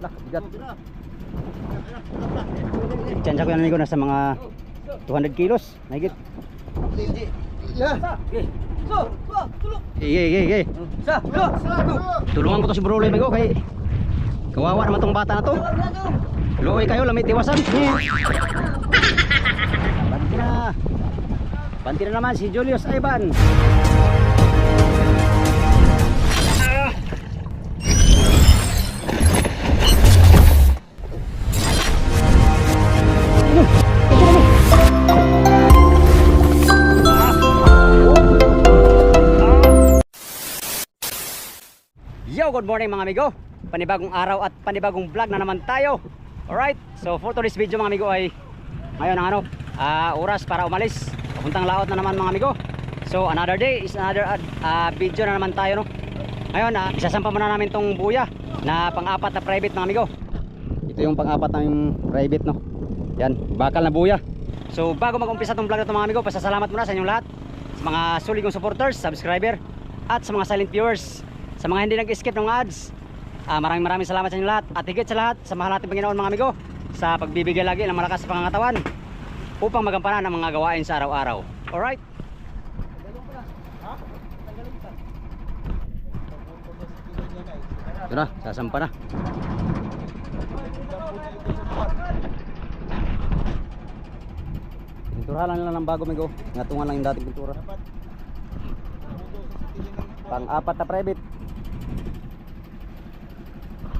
Lah, bigat. Chansya ko yan amigo nasa mga 200 kilos. Mahigit. Iya, iya, iya. Tulungan ko to si Bro Loy amigo kay kawawa naman tong bata na to. Loy kayo lamay tiwasan. Banti na. Banti na naman si Julius Ivan. Good morning mga amigo. Panibagong araw at panibagong vlog na naman tayo. Alright, so for today's video mga amigo ay ngayon ang ano, ah, oras para umalis. Papuntang laot na naman mga amigo. So another day is another ah, video na naman tayo no. Ngayon, ah, isasampa muna namin tong buya na pang-apat na private mga amigo. Ito yung pang-apat na private no. Yan, bakal na buya. So bago mag-umpisa tong vlog na to mga amigo, pasasalamat muna sa inyong lahat. Sa mga sulit kong supporters, subscriber, at sa mga silent viewers. Sa mga hindi nag-skip ng ads, ah, maraming maraming salamat sa inyo lahat. At higit sa lahat, sa mahal natin Panginoon mga amigo, sa pagbibigay lagi ng malakas sa pangangatawan upang magampanan ang mga gawain sa araw-araw. Alright? Ito na, sasampa na. Pinturahan lang ng bago migo. Ngatungan lang yung dating pintura. Pang-apat na private.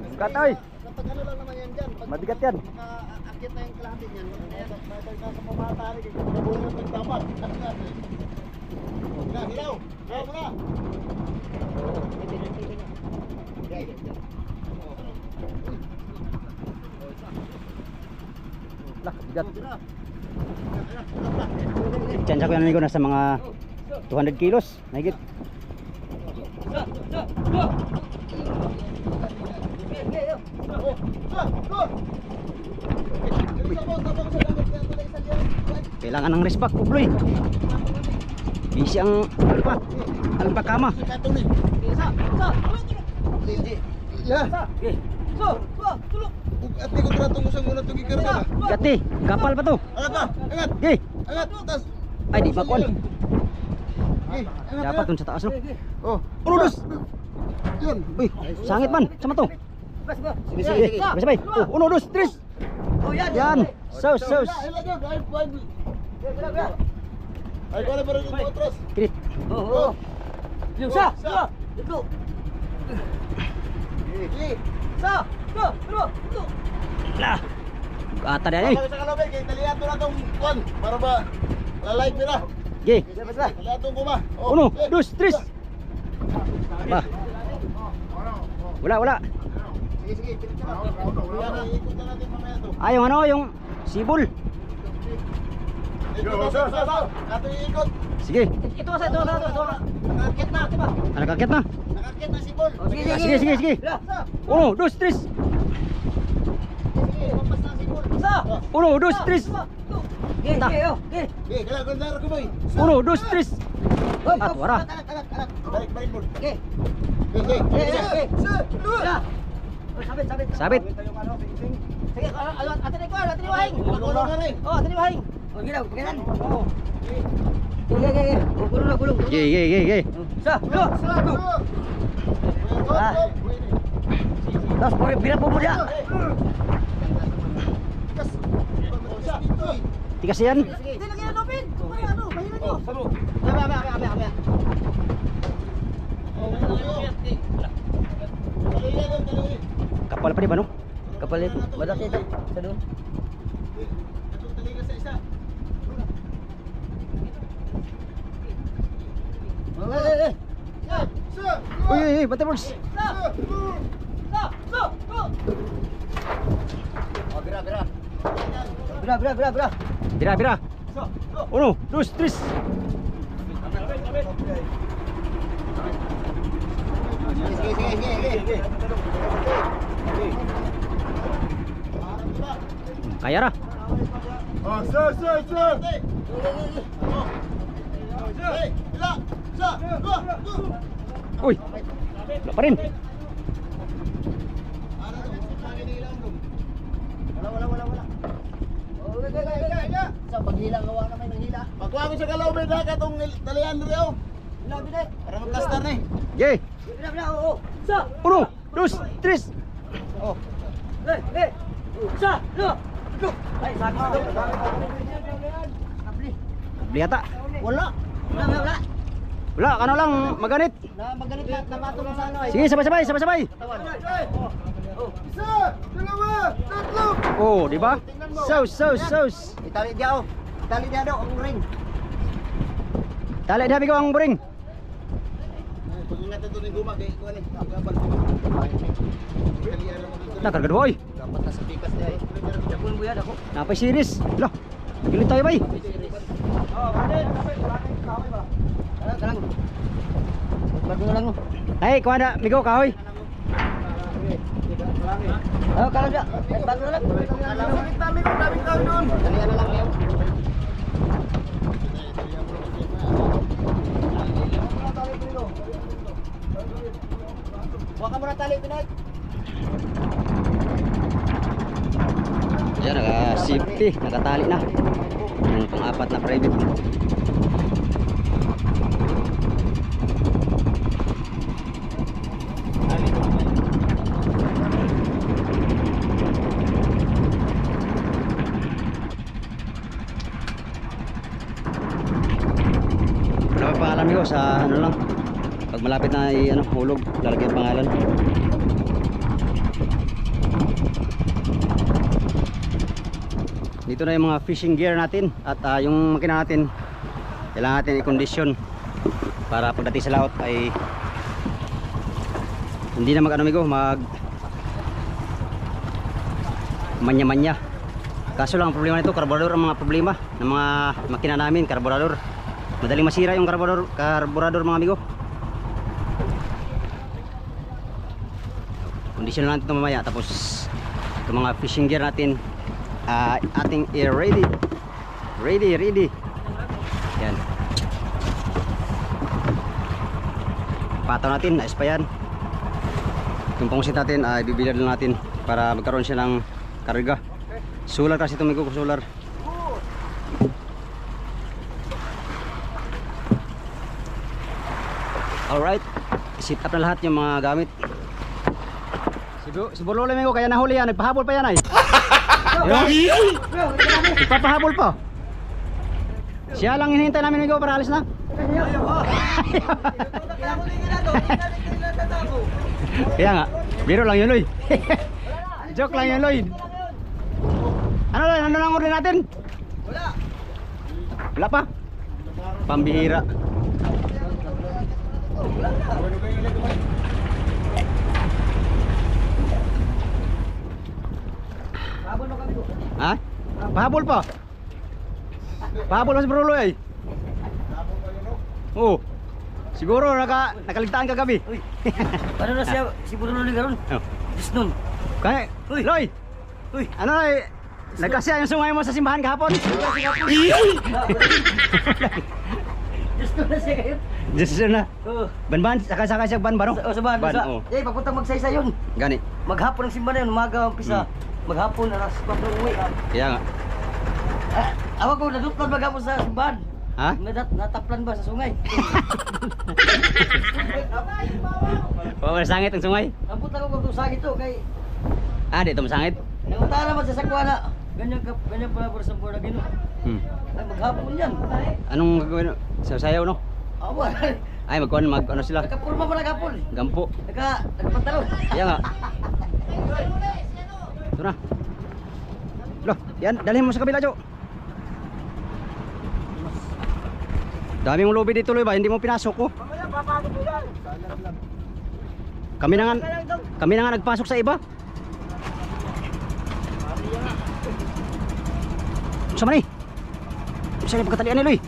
Mabigat oy. Kapag ano lang naman yan dyan, pag Mabigat yan. makaakit na yung kalahati niyan, may nasa pumatari, nabungan ng dapat. Na, hilaw, hilaw mo na. Lah, bigat. Chansya ko yan amigo nasa mga 200 kilos. Mahigit. Kailangan ng respak, kubloy. Busy ang alpa. Alpa kama. Ya. At di ko tratong usang muna itong ikarga ba? Gati, kapal pa to. Angat ba? Angat! Angat! Tas! ay di makuan. Eh, angat Dapat dun sa taas no. Oh, Uno, dos. Yun! Uy, sangit man. Sama to. Sige, sige. Sabay, sabay. Oh, uno, dos, tres. Yan. Saus, saus. Hila dyan! Ay, ay, ay, ko na ba rin yung otros? Krit. Oh! Yung sa, Sa! Ito. Eh, Sa, sa, dua, ito. Lah. Ata na eh. Sa kalabay, kay talihan to na itong kwan, para ba lalike nila. Ge. Oh, Uno, eh. dos, tres. Ba. Wala, wala. Sige, sige, na. Na. Ah, yung ano, yung sibol. Ito. Sige. Ito sa, ito ito sa. Nakakit na. Ah, Nakakit na. Nakakit na si Bol. Ah, sige, sige, sige. Sa. Uno, dos, tres. Sige, mampas na si Bol. Sa. Uno, dos, tres. Ge, Ta. ge, oh, ge. Eh, kailangan ko na ko boy. Uno, dos, tres. Oh, At wara. Anak, anak, anak. Balik, balik Bol. Ge. Okay, okay. Ge, ge, ge. Sa, dua. Sa. Oh, sabit, sabit. Sabit. Sige, ano, ano, atin ni Kuan, atin ni Wahing. Gulong na rin. Oh, atin ni Wahing. Oh, gilaw, gilaw. Oh. Ge, ge, ge, ge. Oh, gulong na, gulong. Ge, ge, ge, ge. Sa, dua, Sa, satu. dua. Ah. Dos, boleh bila po mo dia. Kas. Tigas yan. Hindi, lagyan ng lupin. Ano, mahina nyo. Sabo. Aba, aba, aba, aba. Kapal pa rin ba no? Kapal ito. Madaki ito. Sa doon. Uy, uy, uy, bantay boys. Stop! Stop! Stop! Go! Oh, bira, bira. Bira, bira, bira, bira tres. Sige, sige, sige, sige. Kaya ra. Oh, sir, sir, sir. Uy. Wala pa rin. Wala, wala, wala, wala. Oh, okay, okay, okay, okay. Sa paghila, gawa na may nanghila. Pagkuha ko sa kalaw, may daka tong talian rin oh. Bila, bila. Para magkastar na eh. Yay. Bila, bila, oo. Sa. Uno, dos, tres. Oh. Eh, eh. Sa, dua. Dua. Ay, sakit to. Kapli. Beli ata. Wala. Wala, wala, wala. Kano lang, maganit. Na maganit lahat na matulong sa ano ay. Sige, sabay-sabay, sabay-sabay. Tawan. Isa, dalawa, tatlo. Oh, di ba? Sauce, sauce, sauce. Itali dia oh. Itali dia daw ang ring. Tali na ko ang buring. Pag ingat ito ni Guma, kaya kuha ni. Gabal. Talian mo dito. Nakarga boy. Dapat na sa pikas dia eh. Dakon buya dako. Napay series. Lah. Gilit tayo bay. Kalang, kalang. Bago na lang oh. Ay, kuha na, migo kahoy. Oh, kalang dia. Eh, bago na lang. Lamit namin, daming tao doon. Talian na lang yan. Huwag ka muna tali, Pinay. Yan, naka-safety, nakatali na. Yung pang-apat na private. Sa malapit na i ano, hulog, lalagyan pangalan. Dito na yung mga fishing gear natin at ah, yung makina natin. Kailangan natin i-condition para pagdating sa laot ay hindi na mag ano mag manya-manya. Kaso lang ang problema nito karburador ang mga problema ng mga makina namin karburador. Madaling masira yung karburador karburador mga amigo kondisyon lang natin mamaya. Tapos itong mga fishing gear natin ah, ating i-ready. Ready ready. Yan. Pataw natin ayos pa yan. Yung pangsit natin ay bibili lang natin para magkaroon siya ng karga. Solar kasi ito may solar. Alright sit up na lahat yung mga gamit si, Bu- si Burlole may ko kaya nahuli yan nagpahabol pa yan ay Nagpapahabol pa. Siya lang hinihintay namin ikaw para alis na. Kaya nga, biro lang yun, Loy. Joke lang yun, Loy. Ano, Loy? Ano lang order natin? Wala. Wala pa? Pambihira. Ha? Pahabol pa. Pahabol pa si Bro Loy. Oo. Siguro naka nakaligtaan ka gabi. Uy. Paano na siya si Bruno ni karon? Oh. Just nun. Kaya, Uy. Loy. Uy. Ano Loy? Nagkasya yung sungay mo sa simbahan kahapon. Nun na siya kayo. Just na. Oh. Banban, saka-saka siya ban baro. Oh, sa Ban, sa, oh. eh, papunta magsaysay yun. Gani. Maghapon ang simbahan yun, umaga ang pisa. Maghapon, alas 4 uwi. Kaya nga. Ah, ako ko, naduplan maghapon sa simbahan. Ha? Nadat, nataplan ba sa sungay? Wala sangit ang sungay. Amput ako kung sagit to, kay... Ah, dito masangit. Nangunta naman sa sakwana. Ganyan, ka, ganyan pala para sa buwan na gino. Hmm. Ay, maghapon yan. Anong gagawin? Sa sayaw no? Awa, Ay, magkuhan, mag ano sila? nagkapurma pa naghapon. Gampo. Nagka, nagpantalo. Kaya nga. Ito na. Lo, yan, dalhin mo sa kabila, Jo. Dami mong lobby dito, Loy, ba? Hindi mo pinasok, oh. Kami na nga, kami na nga nagpasok sa iba. Sa man eh. Sa na pagkatalian ni Loy.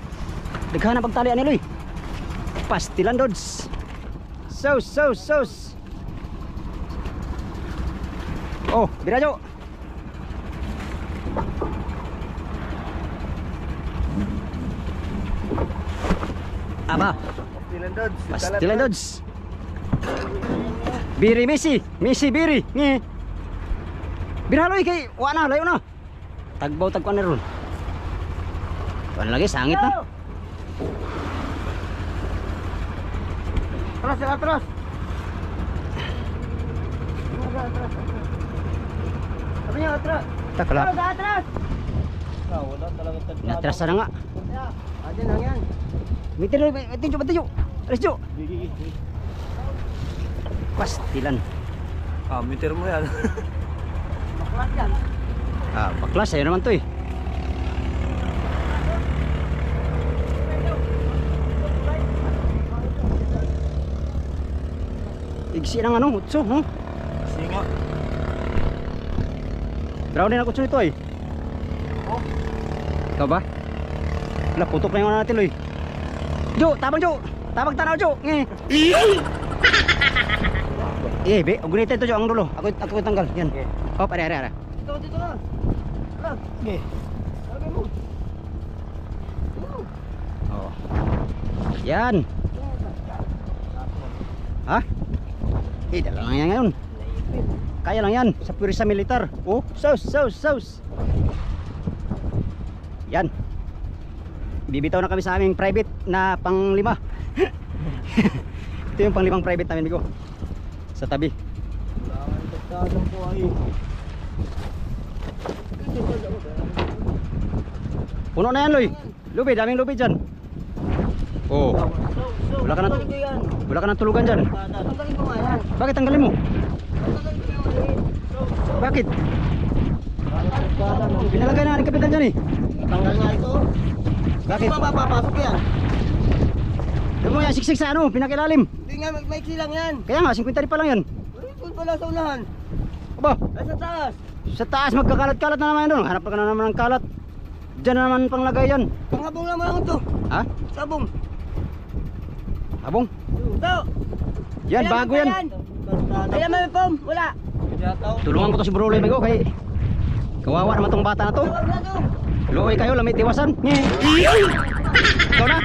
Daghan na pagtalian ni Loy. Pastilan dods. Sos, sos, sos. Oh, birajo. Aba, Tilan Dodds. pastilan dods. Biri Messi, Messi biri. Ngi. Birhaloy kay wa na layo na. Tagbaw tagkuan na ron. Kuan lagi sangit na. Atras, atras. Sabi niya, atras. Takala. Atras, atras. Ah, wala talaga tagtado. Natras na nga. Adyan lang yan. Mitin lo, mitin jo, mitin jo. Gigi, gigi. Pastilan. Ah, meter mo yan. Baklas yan. Ah, baklas ayun naman to eh. Igsi ng ano, utso, no? Singa. Brown din ang kutso nito eh. Oh. Ikaw ba? Wala, putok na yung ano natin, Loy. Jo, tabang Jo! Tabang tanaw, Jo! Nge! eh, be, ugunitin to, Jo, ang dulo. Ako, ako tanggal, yan. Okay. Hop, are, are, are. Dito, dito na. Atras. Okay. Lagay mo. Oh. Yan. Ha? Eh, dala lang yan ngayon. Kaya lang yan sa purisa militar. Oh, sauce, sauce, sauce. Yan. Bibitaw na kami sa aming private na panglima. Ito yung panglimang private namin, Bigo. Sa tabi. Puno na yan, Loy. Lubi, daming lubi dyan. Oh, wala ka na, wala ka na tulugan dyan. Bakit tanggalin mo? Bakit? Pinalagay na ni kapitan dyan eh. Tanggal nga ito. Bakit? Hindi ba papapasok yan? Ano mo yan, siksik sa ano, pinakilalim. Hindi nga, maiksi lang yan. Kaya nga, 50 pa lang yan. Doon pala sa unahan. Aba, Ay, sa taas. sa taas magkakalat-kalat na naman doon. Hanap ka na naman ng kalat. Diyan na naman panglagay yan. Panghabong naman lang ito. Ha? Sabong. Abong? Ito. Yan, bago yan. Kailan may pom? Wala. Tulungan ko to si Bro Loy Migo kay kawawa naman tong bata na to. Looy kayo, lamit iwasan. Nye. Ikaw na.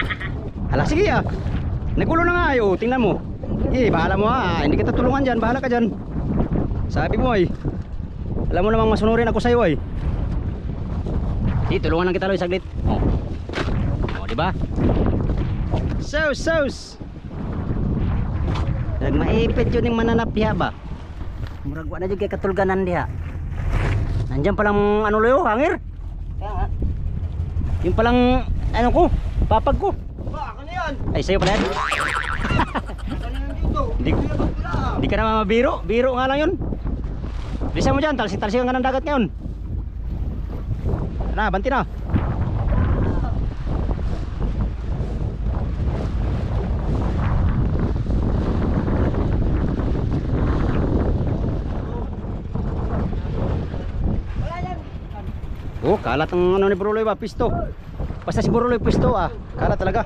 Hala, sige ah. Nagulo na nga ayo, tingnan mo. Eh, bahala mo ah. Hindi kita tulungan dyan, bahala ka dyan. Sabi mo ay. Alam mo namang masunurin ako sa'yo ay. Eh, tulungan lang kita Loy, saglit. Oh. Oh, di ba? Sos, sos. Nagmaipit yun yung mananapya ba? Murag wa na dyan kay katulganan diha. Nandiyan palang ano loyo, hangir. Kaya nga. Yung palang ano ko, papag ko. Ba, ako na yan. Ay sa'yo pala yan. Hindi, wala? hindi ka naman mabiro. Biro nga lang yun. Bilisan mo dyan, talsi-talsi ka ng dagat ngayon. Na, banti na. Oh, kalat ang ano ni Bruloy ba, pisto. Basta si Bruloy pisto ah, kalat talaga.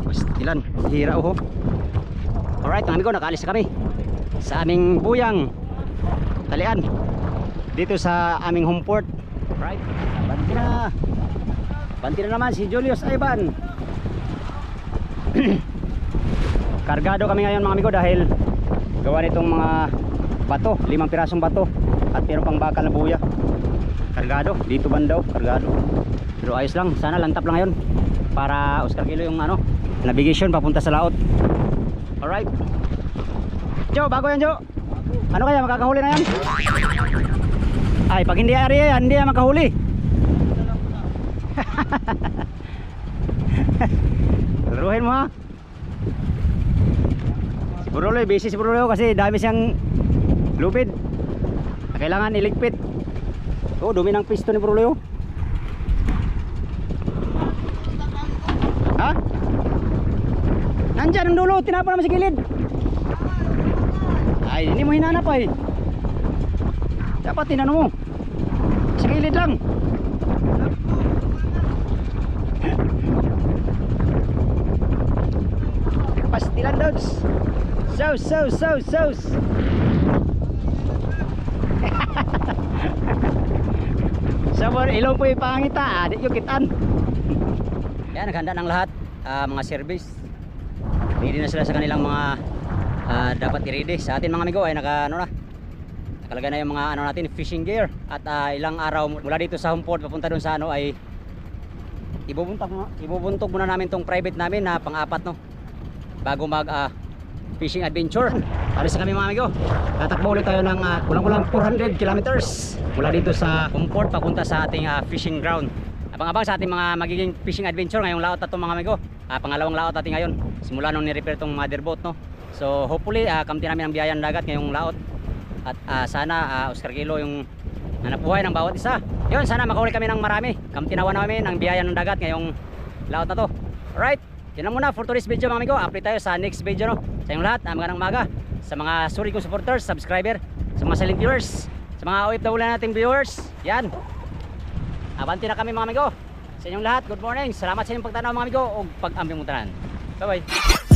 Pastilan, hira oh. Alright, mga amigo, nakaalis na kami sa aming buyang talian dito sa aming home port. Alright, banti na. Banti na naman si Julius Ivan. Kargado kami ngayon mga amigo dahil gawa nitong mga bato, limang pirasong bato at meron pang bakal na buya. Kargado, dito bandaw, kargado. Pero ayos lang, sana lantap lang ngayon para Oscar Kilo yung ano, navigation papunta sa laot. Alright. Jo, bago yan Jo. Ano kaya makakahuli na yan? Ay, pag hindi ari yan, hindi yan makahuli. Laruhin mo ha. Si Buruloy, busy si Buruloy kasi dami siyang lupid. Kailangan iligpit. Oh, dumi ng pisto ni Buruloy. oh. Ha? Nandyan ang dulo, tinapa naman sa gilid. Ay, hindi mo hinanap ay. Dapat tinano mo. Sa gilid lang. Pastilan loads. So, so, so, so. Sabon, ilong po yung pangita. Ah, di yung kitan. Yan, naghanda ng lahat. ah, mga service. Ready na sila sa kanilang mga ah, dapat i-ready. Sa atin mga amigo ay naka, ano na, nakalagay na yung mga ano natin, fishing gear. At ah, ilang araw mula dito sa home port papunta dun sa ano ay ibubuntog, ibubuntog muna namin tong private namin na pang-apat no. Bago mag ah, fishing adventure. Alis na kami mga amigo. Tatakbo ulit tayo ng ah, kulang-kulang 400 kilometers mula dito sa home port papunta sa ating ah, fishing ground. Abang-abang sa ating mga magiging fishing adventure ngayong laot na mga amigo. Ah, pangalawang laot natin ngayon. Simula nung ni-repair tong mother boat no. So hopefully ah, kamti namin ang biyayan dagat ngayong laot. At ah, sana ah, Oscar Kilo yung hanap buhay ng bawat isa. Yun, sana makahuli kami ng marami. Kamtinawa namin ang biyaya ng dagat ngayong laot na to. Alright, yun lang muna for today's video mga amigo. Update tayo sa next video no. Sa inyong lahat, ah, magandang umaga. Sa mga suri kong supporters, subscriber, sa mga silent viewers, sa mga OFW nating viewers. Yan. Abanti na kami mga amigo. Sa inyong lahat, good morning. Salamat sa inyong pagtanaw mga amigo o pag-ambing mo tanan. Bye bye.